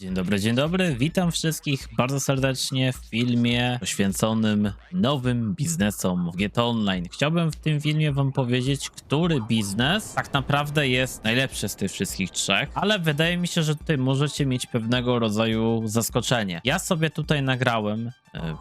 Dzień dobry, dzień dobry. Witam wszystkich bardzo serdecznie w filmie poświęconym nowym biznesom w Get Online. Chciałbym w tym filmie wam powiedzieć, który biznes tak naprawdę jest najlepszy z tych wszystkich trzech, ale wydaje mi się, że tutaj możecie mieć pewnego rodzaju zaskoczenie. Ja sobie tutaj nagrałem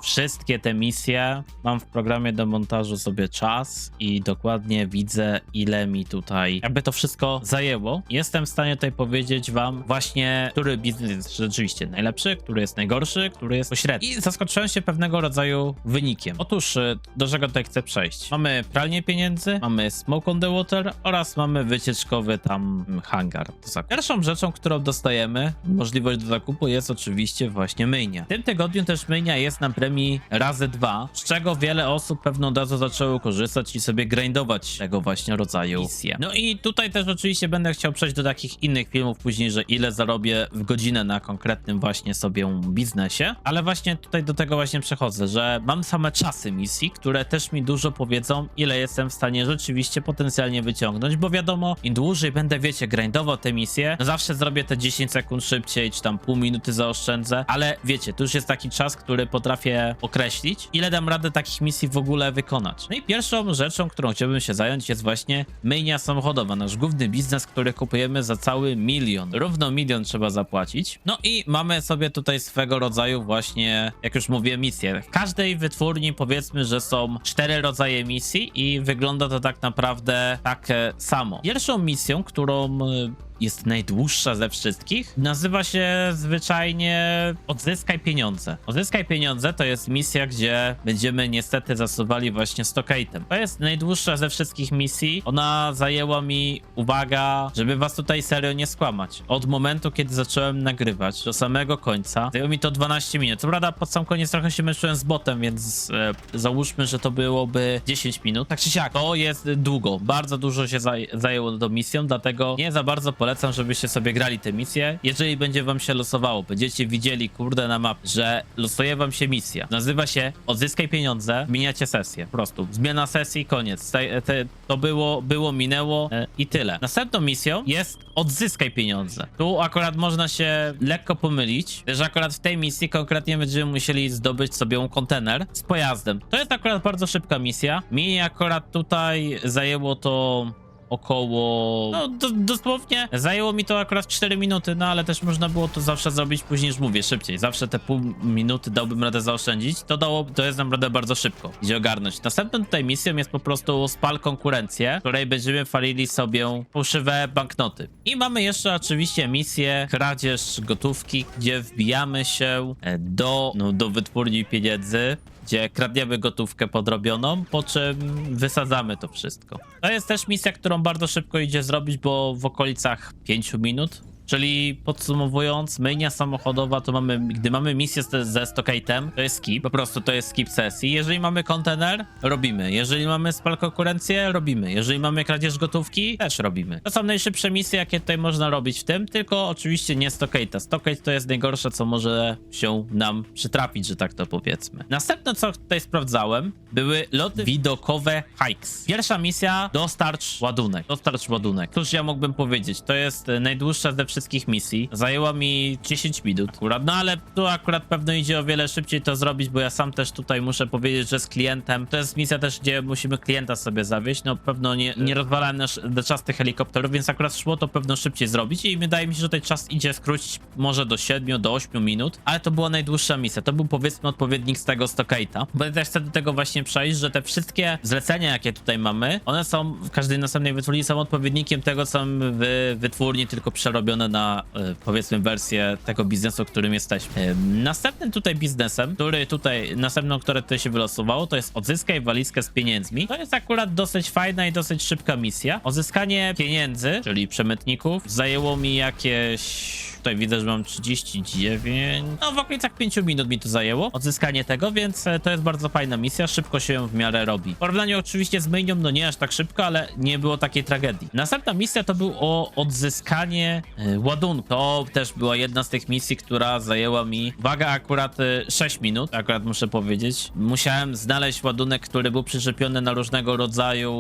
wszystkie te misje, mam w programie do montażu sobie czas i dokładnie widzę, ile mi tutaj jakby to wszystko zajęło. Jestem w stanie tutaj powiedzieć wam właśnie, który biznes jest rzeczywiście najlepszy, który jest najgorszy, który jest pośredni. I zaskoczyłem się pewnego rodzaju wynikiem. Otóż, y, do czego tutaj chcę przejść? Mamy pralnię pieniędzy, mamy smoke on the water oraz mamy wycieczkowy tam hangar. Pierwszą rzeczą, którą dostajemy, możliwość do zakupu jest oczywiście właśnie myjnia. W tym tygodniu też myjnia jest na premii razy dwa, z czego wiele osób pewno od zaczęło korzystać i sobie grindować tego właśnie rodzaju misje. No i tutaj też oczywiście będę chciał przejść do takich innych filmów później, że ile zarobię w godzinę na konkretnym właśnie sobie biznesie, ale właśnie tutaj do tego właśnie przechodzę, że mam same czasy misji, które też mi dużo powiedzą, ile jestem w stanie rzeczywiście potencjalnie wyciągnąć, bo wiadomo, im dłużej będę, wiecie, grindował te misje, no zawsze zrobię te 10 sekund szybciej, czy tam pół minuty zaoszczędzę, ale wiecie, to już jest taki czas, który potrafię określić, ile dam radę takich misji w ogóle wykonać. No i pierwszą rzeczą, którą chciałbym się zająć jest właśnie myjnia samochodowa, nasz główny biznes, który kupujemy za cały milion. Równo milion trzeba zapłacić. No i mamy sobie tutaj swego rodzaju właśnie, jak już mówię, misje. W każdej wytwórni powiedzmy, że są cztery rodzaje misji i wygląda to tak naprawdę tak e, samo. Pierwszą misją, którą e, jest najdłuższa ze wszystkich. Nazywa się zwyczajnie Odzyskaj pieniądze. Odzyskaj pieniądze to jest misja, gdzie będziemy niestety zasuwali właśnie stockate'em. To jest najdłuższa ze wszystkich misji. Ona zajęła mi, uwaga, żeby was tutaj serio nie skłamać. Od momentu, kiedy zacząłem nagrywać do samego końca, zajęło mi to 12 minut. Co prawda pod sam koniec trochę się męczyłem z botem, więc e, załóżmy, że to byłoby 10 minut. Tak czy siak, to jest długo. Bardzo dużo się zaj zajęło tą misją, dlatego nie za bardzo polecam, żebyście sobie grali te misje. Jeżeli będzie wam się losowało, będziecie widzieli, kurde, na mapie, że losuje wam się misja. Nazywa się Odzyskaj pieniądze, zmieniacie sesję. Po prostu. Zmiana sesji, koniec. Te, te, to było, było, minęło e, i tyle. Następną misją jest Odzyskaj pieniądze. Tu akurat można się lekko pomylić, że akurat w tej misji konkretnie będziemy musieli zdobyć sobie kontener z pojazdem. To jest akurat bardzo szybka misja. Mi akurat tutaj zajęło to około. No, do, dosłownie zajęło mi to akurat 4 minuty, no ale też można było to zawsze zrobić później, już mówię, szybciej. Zawsze te pół minuty dałbym radę zaoszczędzić. To dało, to jest naprawdę bardzo szybko. Idzie ogarnąć. Następną tutaj misją jest po prostu spal konkurencję, której będziemy falili sobie fałszywe banknoty. I mamy jeszcze oczywiście misję kradzież gotówki, gdzie wbijamy się e, do, no, do wytwórni pieniędzy gdzie kradniemy gotówkę podrobioną, po czym wysadzamy to wszystko. To jest też misja, którą bardzo szybko idzie zrobić, bo w okolicach 5 minut. Czyli podsumowując, myjnia samochodowa to mamy, gdy mamy misję ze, ze stockate'em, to jest skip, po prostu to jest skip sesji. Jeżeli mamy kontener, robimy. Jeżeli mamy spal konkurencję, robimy. Jeżeli mamy kradzież gotówki, też robimy. To są najszybsze misje, jakie tutaj można robić w tym, tylko oczywiście nie stockate'a. Stockate to jest najgorsze, co może się nam przytrafić, że tak to powiedzmy. Następne, co tutaj sprawdzałem, były loty widokowe hikes. Pierwsza misja, dostarcz ładunek. Dostarcz ładunek. Cóż ja mógłbym powiedzieć, to jest e, najdłuższa ze wszystkich misji. Zajęła mi 10 minut. Akurat, no ale tu akurat pewno idzie o wiele szybciej to zrobić, bo ja sam też tutaj muszę powiedzieć, że z klientem, to jest misja też, gdzie musimy klienta sobie zawieźć, no pewno nie, nie rozwalałem nasz czas tych helikopterów, więc akurat szło to pewno szybciej zrobić i wydaje mi się, że tutaj czas idzie skrócić może do 7, do 8 minut, ale to była najdłuższa misja, to był powiedzmy odpowiednik z tego Stockate'a, bo ja też chcę do tego właśnie przejść, że te wszystkie zlecenia, jakie tutaj mamy, one są w każdej następnej wytwórni są odpowiednikiem tego, co mamy w wytwórni, tylko przerobione na e, powiedzmy wersję tego biznesu, którym jesteśmy. E, Następnym tutaj biznesem, który tutaj, następną, które tutaj się wylosowało, to jest odzyskaj walizkę z pieniędzmi. To jest akurat dosyć fajna i dosyć szybka misja. Odzyskanie pieniędzy, czyli przemytników, zajęło mi jakieś Tutaj widzę, że mam 39. No, w okolicach 5 minut mi to zajęło odzyskanie tego, więc e, to jest bardzo fajna misja. Szybko się w miarę robi. W porównaniu oczywiście z myjnią, no nie aż tak szybko, ale nie było takiej tragedii. Następna misja to był o odzyskanie ładunku. To też była jedna z tych misji, która zajęła mi, uwaga, akurat y, 6 minut, akurat muszę powiedzieć. Musiałem znaleźć ładunek, który był przyczepiony na różnego rodzaju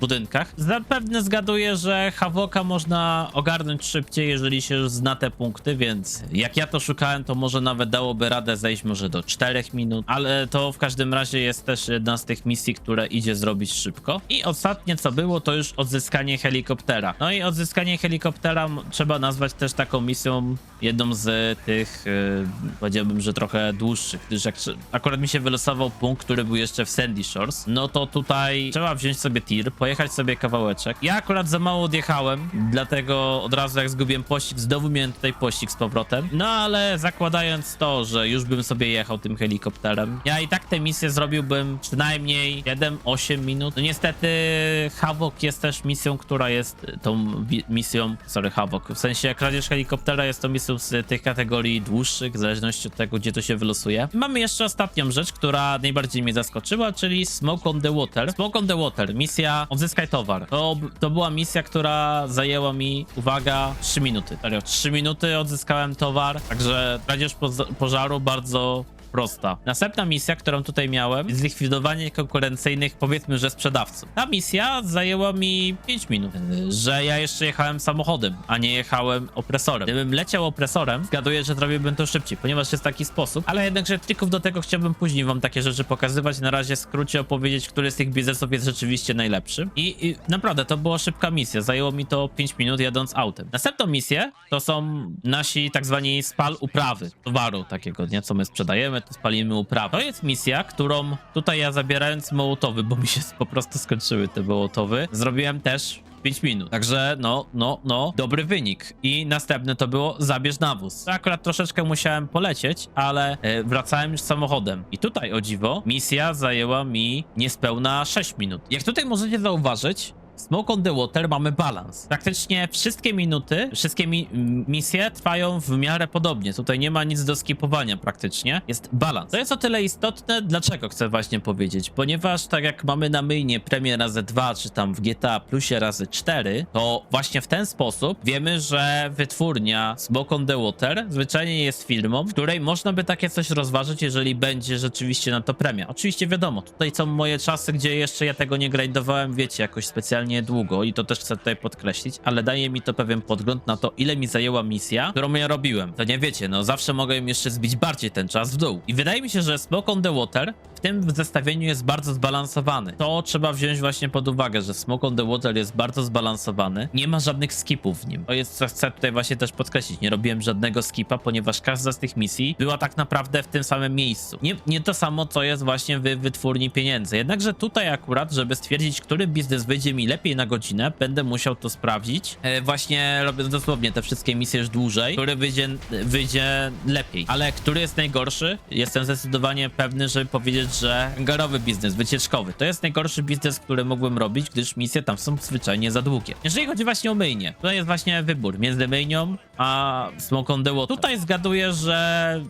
budynkach. Zapewne zgaduję, że Havoka można ogarnąć szybciej, jeżeli się już zna te punkty, więc jak ja to szukałem, to może nawet dałoby radę zejść może do 4 minut, ale to w każdym razie jest też jedna z tych misji, które idzie zrobić szybko. I ostatnie co było, to już odzyskanie helikoptera. No i odzyskanie helikoptera trzeba nazwać też taką misją, jedną z tych, yy, powiedziałbym, że trochę dłuższych, gdyż jak akurat mi się wylosował punkt, który był jeszcze w Sandy Shores, no to tutaj trzeba wziąć sobie tir, pojechać sobie kawałeczek. Ja akurat za mało odjechałem, dlatego od razu jak zgubiłem pościg, znowu miałem tutaj pościg z powrotem. No ale zakładając to, że już bym sobie jechał tym helikopterem, ja i tak tę misję zrobiłbym przynajmniej 7-8 minut. No niestety Havok jest też misją, która jest tą misją, sorry Havok, w sensie kradzież helikoptera jest to misją z tych kategorii dłuższych, w zależności od tego, gdzie to się wylosuje. Mamy jeszcze ostatnią rzecz, która najbardziej mnie zaskoczyła, czyli Smoke on the Water. Smoke on the Water, misja odzyskaj towar. To, to była misja, która zajęła mi, uwaga, 3 minuty. Serio, 3 minuty odzyskałem towar, także kradzież pożaru bardzo prosta. Następna misja, którą tutaj miałem, zlikwidowanie konkurencyjnych, powiedzmy, że sprzedawców. Ta misja zajęła mi 5 minut, że ja jeszcze jechałem samochodem, a nie jechałem opresorem. Gdybym leciał opresorem, zgaduję, że zrobiłbym to szybciej, ponieważ jest taki sposób, ale jednakże trików do tego chciałbym później wam takie rzeczy pokazywać. Na razie w skrócie opowiedzieć, który z tych biznesów jest rzeczywiście najlepszy. I, I naprawdę to była szybka misja. Zajęło mi to 5 minut jadąc autem. Następną misję to są nasi tak zwani spal uprawy towaru takiego, nie? Co my sprzedajemy, to spalimy uprawę. To jest misja, którą tutaj ja zabierając mołotowy, bo mi się po prostu skończyły te mołotowy, zrobiłem też 5 minut. Także no, no, no, dobry wynik. I następne to było zabierz nawóz. To akurat troszeczkę musiałem polecieć, ale e, wracałem już samochodem. I tutaj o dziwo, misja zajęła mi niespełna 6 minut. Jak tutaj możecie zauważyć, Smoke on the Water mamy balans. Praktycznie wszystkie minuty, wszystkie mi misje trwają w miarę podobnie. Tutaj nie ma nic do skipowania praktycznie. Jest balans. To jest o tyle istotne, dlaczego chcę właśnie powiedzieć. Ponieważ tak jak mamy na myjnie premię razy 2, czy tam w GTA plusie razy 4, to właśnie w ten sposób wiemy, że wytwórnia Smoke on the Water zwyczajnie jest firmą, w której można by takie coś rozważyć, jeżeli będzie rzeczywiście na to premia. Oczywiście wiadomo, tutaj są moje czasy, gdzie jeszcze ja tego nie grindowałem, wiecie, jakoś specjalnie długo i to też chcę tutaj podkreślić, ale daje mi to pewien podgląd na to, ile mi zajęła misja, którą ja robiłem. To nie wiecie, no zawsze mogę im jeszcze zbić bardziej ten czas w dół. I wydaje mi się, że Smoke on the Water w tym zestawieniu jest bardzo zbalansowany. To trzeba wziąć właśnie pod uwagę, że Smoke on the Water jest bardzo zbalansowany. Nie ma żadnych skipów w nim. To jest, co chcę tutaj właśnie też podkreślić. Nie robiłem żadnego skipa, ponieważ każda z tych misji była tak naprawdę w tym samym miejscu. Nie, nie to samo, co jest właśnie w wytwórni pieniędzy. Jednakże tutaj akurat, żeby stwierdzić, który biznes wyjdzie mi lepiej na godzinę, będę musiał to sprawdzić. E, właśnie robiąc dosłownie te wszystkie misje już dłużej, który wyjdzie, wyjdzie lepiej. Ale który jest najgorszy? Jestem zdecydowanie pewny, żeby powiedzieć, że hangarowy biznes, wycieczkowy. To jest najgorszy biznes, który mógłbym robić, gdyż misje tam są zwyczajnie za długie. Jeżeli chodzi właśnie o myjnię, to jest właśnie wybór między myjnią a Smoke on the. Tutaj zgaduję, że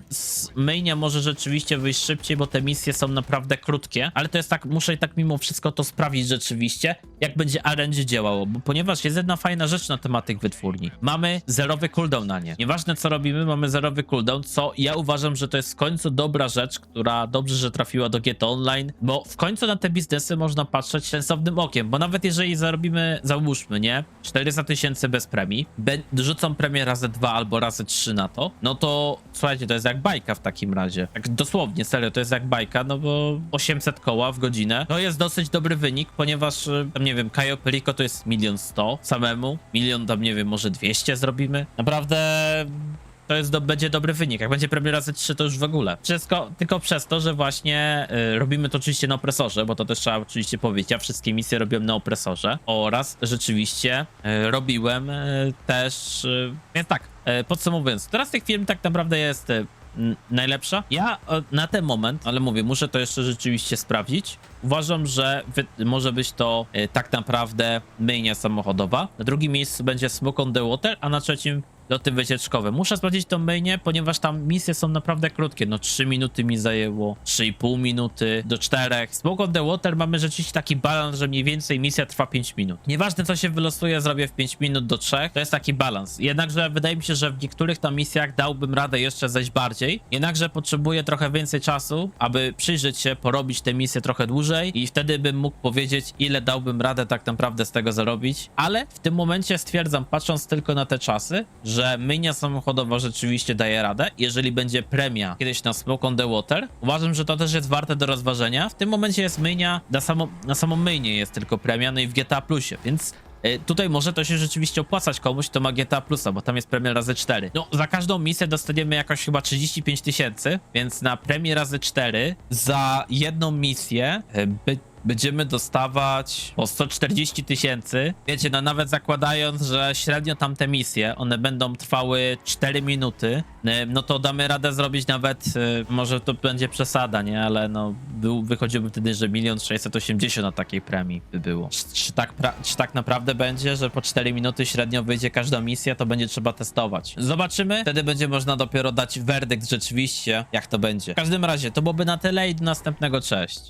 myjnia może rzeczywiście wyjść szybciej, bo te misje są naprawdę krótkie, ale to jest tak, muszę tak mimo wszystko to sprawdzić rzeczywiście, jak będzie RNG działało, bo ponieważ jest jedna fajna rzecz na temat tych wytwórni. Mamy zerowy cooldown na nie. Nieważne co robimy, mamy zerowy cooldown, co ja uważam, że to jest w końcu dobra rzecz, która dobrze, że trafiła do GTA Online, bo w końcu na te biznesy można patrzeć sensownym okiem, bo nawet jeżeli zarobimy, załóżmy, nie, 400 tysięcy bez premii, rzucą premię razy dwa albo razy trzy na to, no to słuchajcie, to jest jak bajka w takim razie. Tak dosłownie, serio, to jest jak bajka, no bo 800 koła w godzinę, to jest dosyć dobry wynik, ponieważ, y, tam nie wiem, Kajo Perico to jest milion sto samemu, milion tam, nie wiem, może 200 zrobimy. Naprawdę to jest do, będzie dobry wynik. Jak będzie premier razy 3, to już w ogóle. Wszystko tylko przez to, że właśnie y, robimy to oczywiście na opresorze, bo to też trzeba oczywiście powiedzieć. Ja wszystkie misje robiłem na opresorze oraz rzeczywiście y, robiłem y, też. Y, więc tak, y, podsumowując, teraz tych firm tak naprawdę jest. Y, Najlepsza. Ja na ten moment, ale mówię, muszę to jeszcze rzeczywiście sprawdzić. Uważam, że może być to e, tak naprawdę myjnia samochodowa. Na drugim miejscu będzie Smoke on the Water, a na trzecim loty wycieczkowe. Muszę sprawdzić to mainie, ponieważ tam misje są naprawdę krótkie. No 3 minuty mi zajęło, 3,5 minuty do 4. Smoke on the Water mamy rzeczywiście taki balans, że mniej więcej misja trwa 5 minut. Nieważne co się wylosuje, zrobię w 5 minut do 3. To jest taki balans. Jednakże wydaje mi się, że w niektórych tam misjach dałbym radę jeszcze zejść bardziej. Jednakże potrzebuję trochę więcej czasu, aby przyjrzeć się, porobić te misje trochę dłużej i wtedy bym mógł powiedzieć, ile dałbym radę tak naprawdę z tego zarobić. Ale w tym momencie stwierdzam, patrząc tylko na te czasy, że myjnia samochodowa rzeczywiście daje radę. Jeżeli będzie premia kiedyś na Smoke on the Water, uważam, że to też jest warte do rozważenia. W tym momencie jest myjnia, na samą, na samą myjnię jest tylko premia, no i w GTA Plusie, więc y, Tutaj może to się rzeczywiście opłacać komuś, kto ma GTA Plusa, bo tam jest premia razy 4. No, za każdą misję dostaniemy jakoś chyba 35 tysięcy, więc na premię razy 4 za jedną misję y, by, będziemy dostawać o 140 tysięcy. Wiecie, no nawet zakładając, że średnio tamte misje, one będą trwały 4 minuty, y, no to damy radę zrobić nawet, y, może to będzie przesada, nie? Ale no, był, wychodziłby wtedy, że milion 680 na takiej premii by było. Czy, czy, tak czy tak naprawdę będzie, że po 4 minuty średnio wyjdzie każda misja, to będzie trzeba testować. Zobaczymy, wtedy będzie można dopiero dać werdykt rzeczywiście, jak to będzie. W każdym razie, to byłoby na tyle i do następnego, cześć.